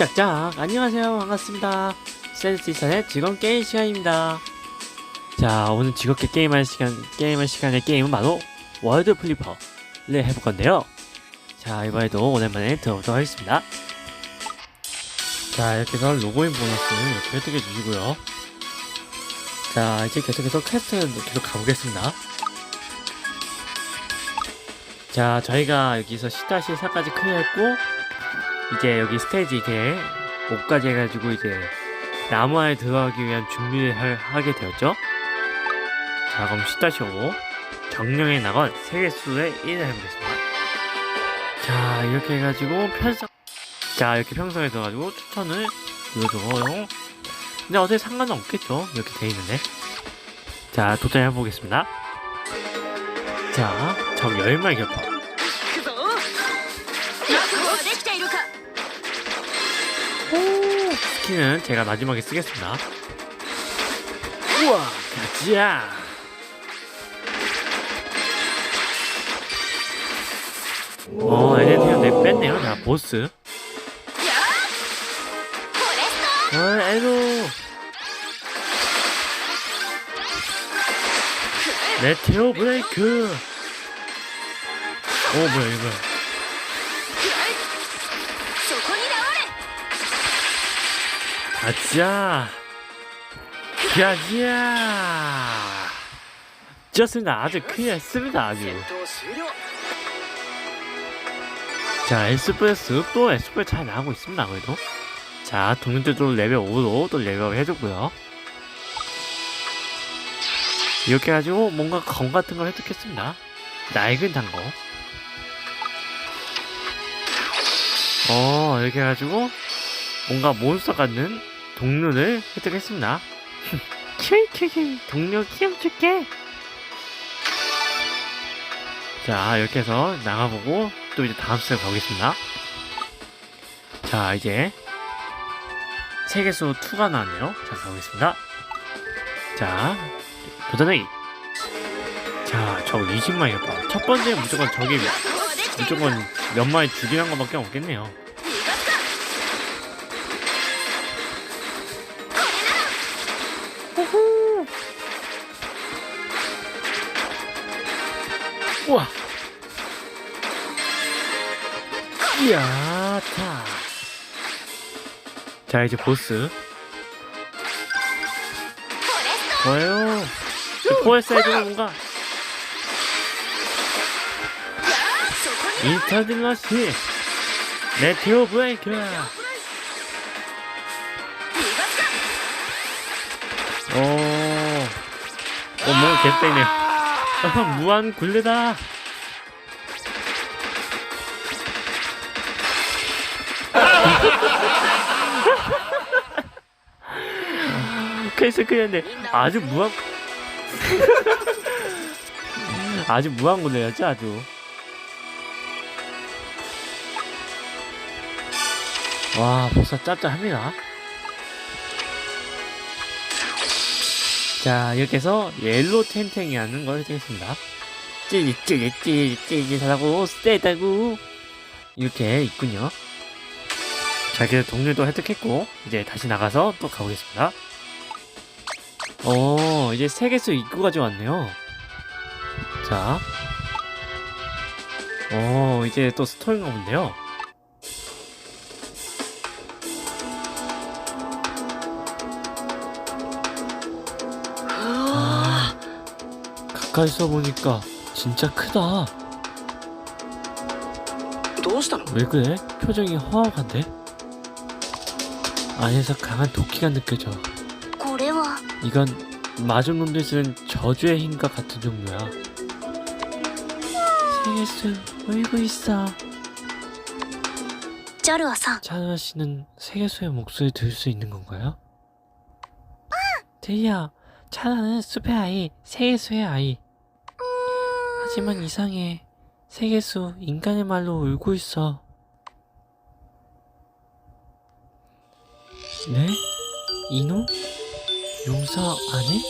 짝짝. 안녕하세요. 반갑습니다. 센스이선의 즐거운 게임 시간입니다. 자 오늘 즐겁게 게임할 시간 게임할 시간의 게임은 바로 월드 플리퍼를 해볼 건데요. 자 이번에도 오랜만에 들어보도록 하겠습니다. 자 이렇게 해서 로그인 보너스는 이렇게 획득해 주시고요. 자 이제 계속해서 퀘스트는 계속 가보겠습니다. 자 저희가 여기서 10-4까지 클리어했고 이제 여기 스테이지 이제 5까지 해가지고 이제 나무 안에 들어가기 위한 준비를 하, 하게 되었죠. 자 그럼 10-5 정령의 낙원 세계수의 1을 해보겠습니다. 자 이렇게 해가지고 편성 자 이렇게 평성에 들어가지고 추천을 눌러줘요. 근데 어차피 상관은 없겠죠. 이렇게 돼 있는데. 자 도전해 보겠습니다. 자, 적 열마리 격파. 오, 스킨은 제가 마지막에 쓰겠습니다. 우와, 가자! 어, 엘리트가 내 뺐네요. 자, 보스. 어, 아이고. 메테오 브레이크. 오, 뭐야, 이거. 아자. 야야 좋습니다. 아주 크게 했습니다 아주. 자 에스프레스 또 에스프레스 잘 나가고 있습니다 그래도. 자 동료들도 레벨 5로 또 레벨업 해줬고요. 이렇게 해가지고 뭔가 검 같은 걸 획득했습니다. 낡은 단거 어 이렇게 해가지고 뭔가 몬스터 같은 동료를 획득했습니다. 큐이큐이 동료 키워줄게. 자 이렇게 해서 나가보고 또 이제 다음 스텝 가보겠습니다. 자 이제 세계수 2가 나왔네요. 자 가보겠습니다. 자 도전하기. 자저 20마일 봐. 첫 번째 무조건 저기 무조건 몇 마리 죽이는 것밖에 없겠네요. 야타. 자 이제 보스. 뭐예요? 포에 사이즈는 뭔가 인터딜러시 메테오 브레이크 오 오모 뭐 개땡이 무한 굴레다 그래서 그랬는데 아주 무한 아주 무한 굴레였죠 아주. 와 벌써 짭짤합니다. 자 이렇게 해서 옐로 탱탱이라는 걸 해주겠습니다 찌릿 찌릿 찌릿 찌릿하다고 세다고 이렇게 있군요 자 그래서 동료도 획득했고 이제 다시 나가서 또 가보겠습니다 어 이제 세계수 입구가 좀 왔네요 자 어, 이제 또 스토리가 온데요. 아, 가까이서 보니까 진짜 크다. 왜 그래? 표정이 허황한데? 안에서 강한 도끼가 느껴져. 이건 마중놈들 쓰는 저주의 힘과 같은 종류야. 세계수 울고 있어. 쩔어서 찬아 씨는 세계수의 목소리 들을 수 있는 건가요? 데이야, 찬아는 숲의 아이, 세계수의 아이. 하지만 이상해. 세계수 인간의 말로 울고 있어. 네? 이노? 용서 안 해?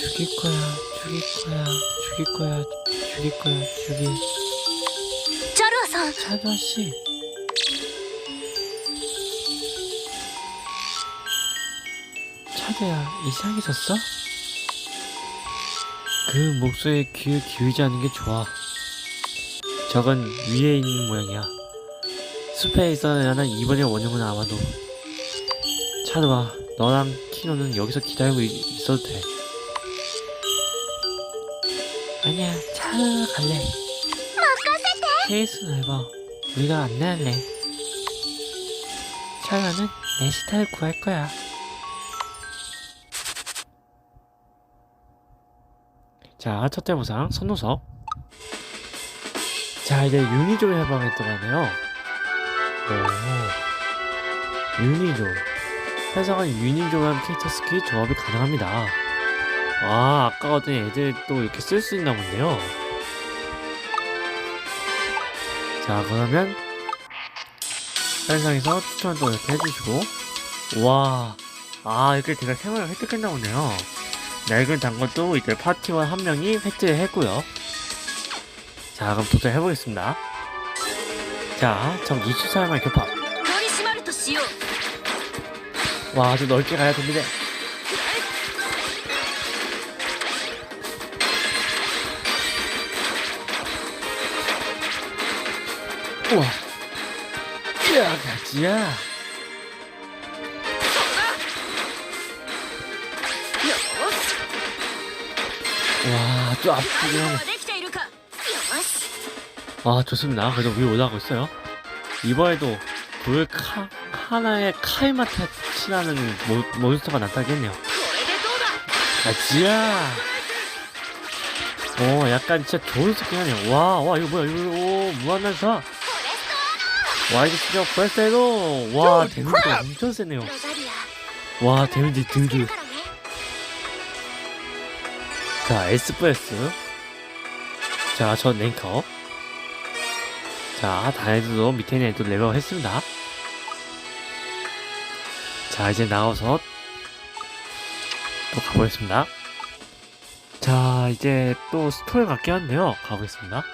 죽일 거야, 죽일 거야, 죽일 거야, 죽일 거야, 죽일. 저로서 차도 씨. 차도야, 이상해졌어? 그 목소리에 귀 기울이지 않는 게 좋아. 저건 위에 있는 모양이야. 숲에 있어야는 이번의 원흉은 아마도. 차도아, 너랑 키노는 여기서 기다리고 있, 있어도 돼. 아니야, 차도가 갈래. 케이스 넓어. 우리가 안내할래. 차가는 내 시타를 구할 거야. 자, 첫째 보상, 선노석. 자, 이제 유니조 해방에 들어가네요. 오. 유니조. 해석은 유니조라는 캐릭터 스킬 조합이 가능합니다. 아, 아까 어떤 애들 또 이렇게 쓸 수 있나 본데요. 자 그러면 현상에서 추천도 이렇게 해주시고 와, 아 이렇게 제가 생활을 획득했나 보네요 낡은 단것도 이제 파티원 한 명이 획득을 했고요 자 그럼 도전해보겠습니다 자, 정 24만 교파. 와, 아주 넓게 가야 됩니다. 우와. 야, 가지야. 와, 또 아프네. 아 좋습니다. 그래도 위로 올라가고 있어요. 이번에도 돌 카, 하나의 카이마타 치라는 모, 몬스터가 나타나겠네요. 아지야! 오 어, 약간 진짜 좋은 스킨 하네요. 와, 와, 이거 뭐야, 이거, 오, 무한난사! 와, 이거 진짜 벌써에도! 와, 데미지가 엄청 세네요. 와, 데미지 등등. 자, 에스프레스 자전 랭커. 자, 다이들도 밑에 있는 애들 레벨업 했습니다. 자, 이제 나와서 또 가보겠습니다. 자, 이제 또 스토리 같긴 한데요. 가보겠습니다.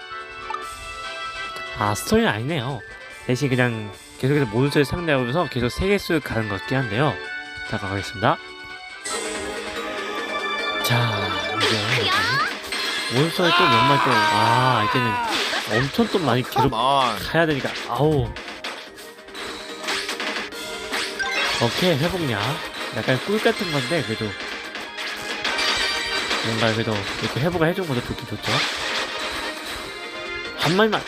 아, 스토리는 아니네요. 대신 그냥 계속해서 몬스터를 상대하면서 계속 세계수를 가는 것 같긴 한데요. 자, 가보겠습니다. 자, 이제 몬스터를 또몇 마리 또, 아, 이제는 엄청 또 많이 계속 가만. 가야 되니까. 아우. 오케이 회복냐 약간 꿀 같은 건데 그래도. 뭔가 그래도 이렇게 회복을 해준 것도 좋긴 좋죠. 한 마리만.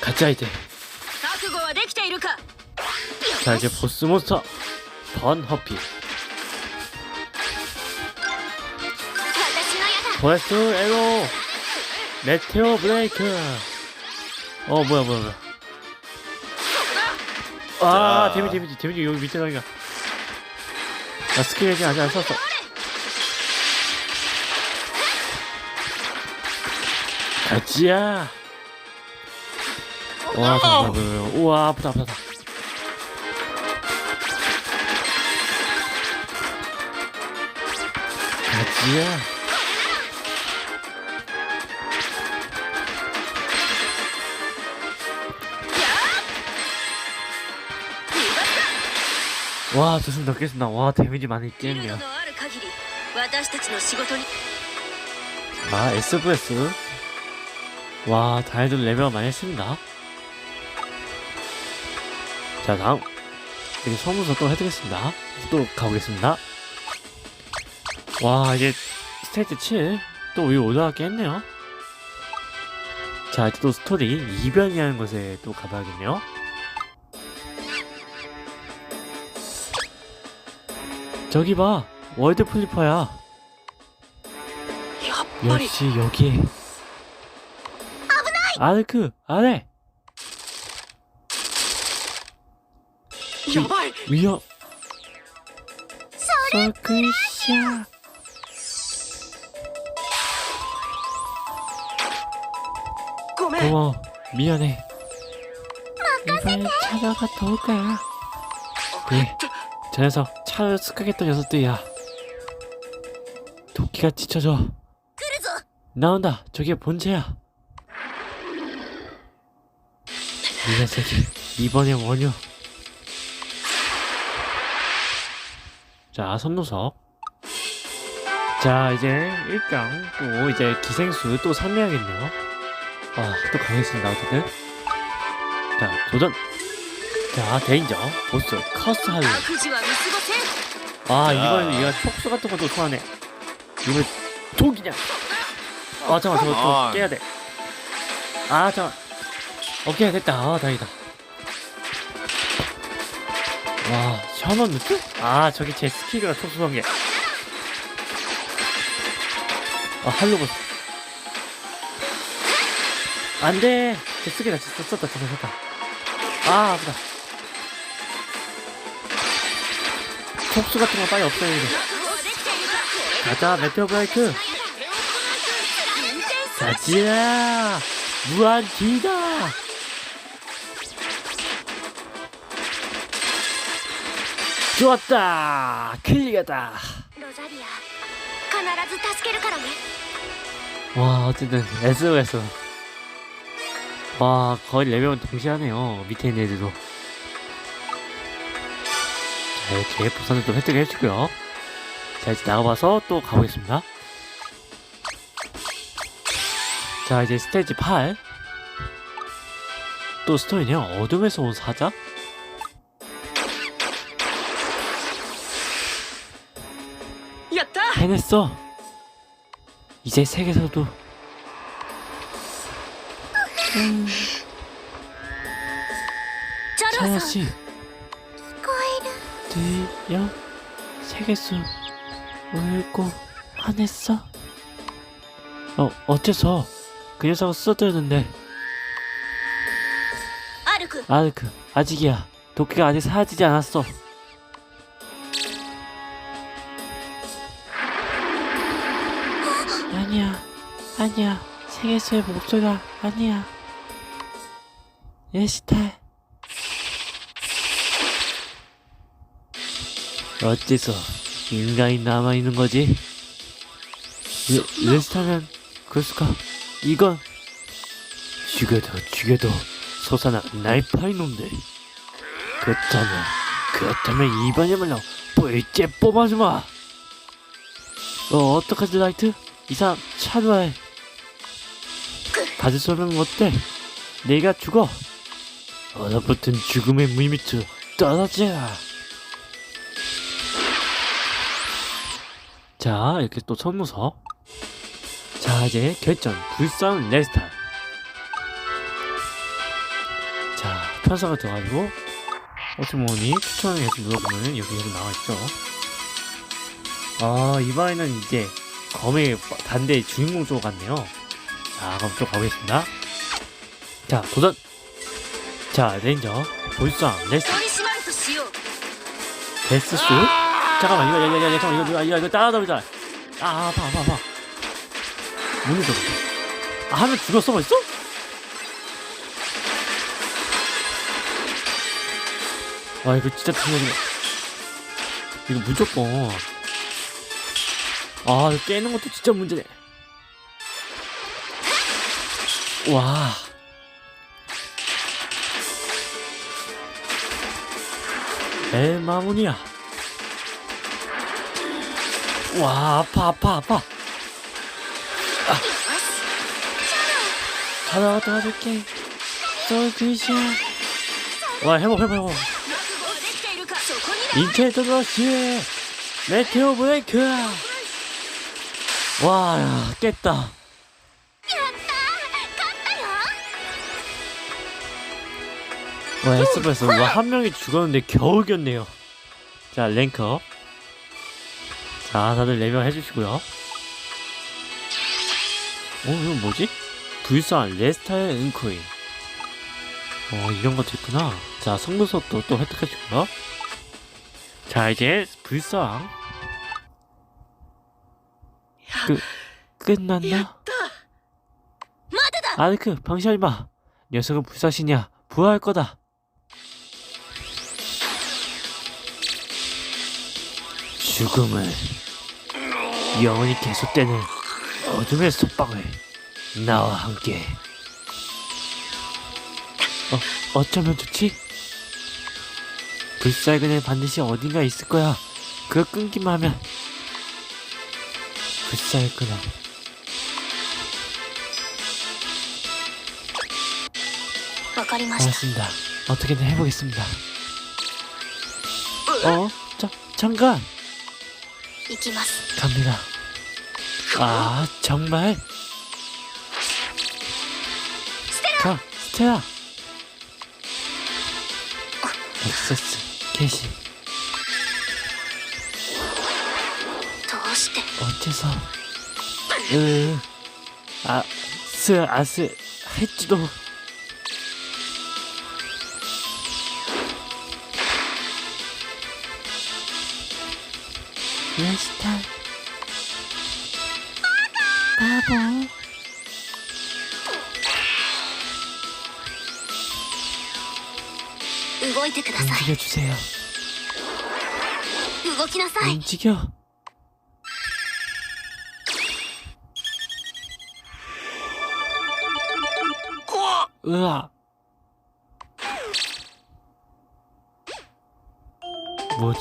가자 이제. 자 이제 보스 몬스터. 번허피. 보스 에로. 메테오 브레이크. 어 뭐야 뭐야 뭐야. 아 자. 데미지 데미지 데미지 여기 밑에 가니까 나 스킬 해지 아직 안 썼어. 가지야. 와 잠깐만 뭐야, 뭐야. 우와 아프다 아프다 아프다. 가지야 와 좋습니다 깼습니다. 와 데미지 많이 깨네요. 아 SVS 와 다이들 레벨 많이 했습니다. 자 다음. 이제 소문서 또 해드리겠습니다. 또 가보겠습니다. 와 이제 스테이트 7또 위로 올라가게 했네요. 자 이제 또 스토리 이변이라는 곳에 또 가봐야겠네요. 저기 봐 월드 플리퍼야. 역시 여기. 아르크 아래. 위, 위협. 서크샤 고마워. 미안해. 이번엔 찾아가 더울 거야 그래. 저 녀석. 차를 습격했던 녀석들이야 도끼가 지쳐져 나온다 저게 본체야 이 녀석이 이번에 원유. 자, 선노석. 자, 이제 1강 또 이제 기생수 또 상대하겠네요. 와, 또 가겠습니다, 어쨌든. 자, 도전! 자, 데인저, 보스, 커스 할리. 아, 아. 이걸 이거 촉수 같은 것도 소환해. 이거 독이냐? 아 잠깐 저거 또 아. 깨야 돼아 잠깐 오케이 됐다. 아 다행이다. 와 샤먼 느낌? 아 저기 제 스킬이라 촉수한 게아 할로버스. 안돼. 제 스킬이 진짜 썼다 썼다 썼다. 아 아프다. 폭수 같은 거 빨리 없애야 돼. 가자, 메테오 브라이트. 가지야! 무한 기다! 좋았다! 클리어다! 와, 어쨌든, SOS. 와, 거의 레벨은 동시하네요. 밑에 있는 애들도. 네, 제 부산을 좀 획득을 해주고요. 자, 이제 나와서 또 가보겠습니다. 자, 이제 스테이지 8. 또 스토리네요. 어둠에서 온 사자? 해냈어! 이제 세계에서도 음... 차나 씨. 그냥 세계수 울고 화냈어? 어, 어째서? 그 여자가 쓰러뜨렸는데. 아르크. 아르크 아직이야. 도끼가 아직 사라지지 않았어. 아니야 아니야. 세계수의 목소리가 아니야. 예시탈 어째서 인간이 남아있는 거지? 레, 레스타면 그럴수가 이건 죽여도 죽여도 솟아나 날파이 놈들 그렇다면 그렇다면 이번에말로 뿌리째 뽑아주마 어 어떡하지 라이트? 이상 차도해 받을 수 없는 어때? 내가 죽어 얼어붙은 죽음의 물 밑으로 떨어져 자 이렇게 또 선무서. 자 이제 결전. 불쌍 레스타 자 편사가 들어가지고 어스모니 추천을 해서 눌러보면 여기 계속 나와있죠. 아 이번에는 이제 검의 단대 주인공 쪽 같네요. 자 그럼 또 가보겠습니다. 자 도전! 자 레인저. 불쌍 레스타 데스스 아! 잠깐만 이거 이거 이거 잠깐만 이거 이거 이거 따라잡자. 아 아파 아파 아파 문이 좀. 아 하면 죽었어 벌써? 와 이거 진짜 중요해 이거 무조건. 아 이거 깨는 것도 진짜 문제네. 와. 엘마문이야 와 아파 아파 아파. 아. 다나가 도와줄게. 저 귀신 와 회복 회복 회복 인체 도너시 메테오 브레이크. 와 깼다. 와 S버스 와한 명이 죽었는데 겨우 겼네요. 자 랭크업 자 다들 레벨 해주시고요. 어 이건 뭐지? 불쌍, 레스타의 은코인. 어 이런 것도 있구나. 자 성근석도 또 획득해주고요. 자 이제 불쌍 그, 끝났나? 아르크 그, 방심하지마. 녀석은 불사신이야. 부활할 거다. 죽음을 영원히 계속되는 어둠의 속박을 나와 함께. 어, 어쩌면 좋지? 불살근은 반드시 어딘가 있을 거야. 그거 끊기만 하면. 불살근아 알았습니다. 어떻게든 해보겠습니다. 어? 자, 잠깐! 行きます 갑니다. 아, 정말? 가, 스테라! 엑세스, 게시, どうして 어째서, 으, 아, 스, 아스, 할지도. 레스타. 바보. 動いてくださ 움직여주세요. い動きなさい 움직여. 으아. 뭐지?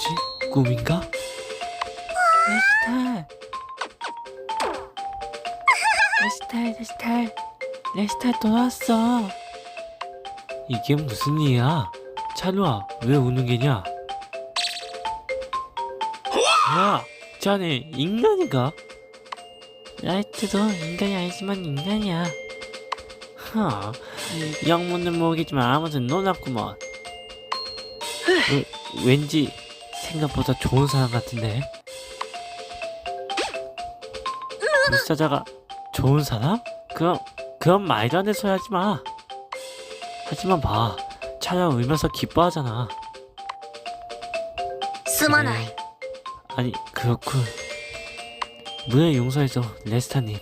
꿈인가? 레스탈. 레스탈, 레스탈. 레스탈 돌아왔어. 이게 무슨 일이야? 찬우야, 왜 우는 게냐? 야, 자네 인간인가? 라이트도 인간이 아니지만 인간이야. 허, 영문은 모르겠지만 아무튼 놀랍구먼. 왜, 왠지 생각보다 좋은 사람 같은데. 불사자가 좋은 사람? 그럼 그런 말도 안 되는 소리 하지 마. 하지만 봐, 차량 울면서 기뻐하잖아. すまない 아니 그렇군 문을 용서해줘 레스타님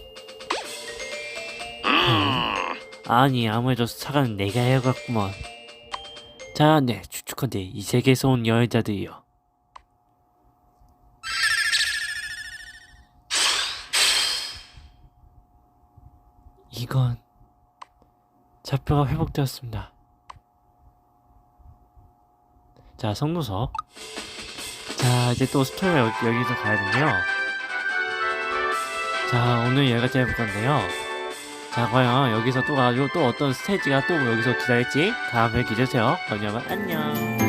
어? 아니 아무래도 사과는 내가 해야겠구먼 자네 추측컨대 이 세계에서 온 여행자들이여 이건 좌표가 회복되었습니다. 자 성노서 자 이제 또 스토리가 여, 여기서 가야겠네요. 자 오늘 여기까지 해볼 건데요. 자 과연 여기서 또 가지고 또 어떤 스테이지가 또 여기서 기다릴지 다음에 기대주세요. 그러면 안녕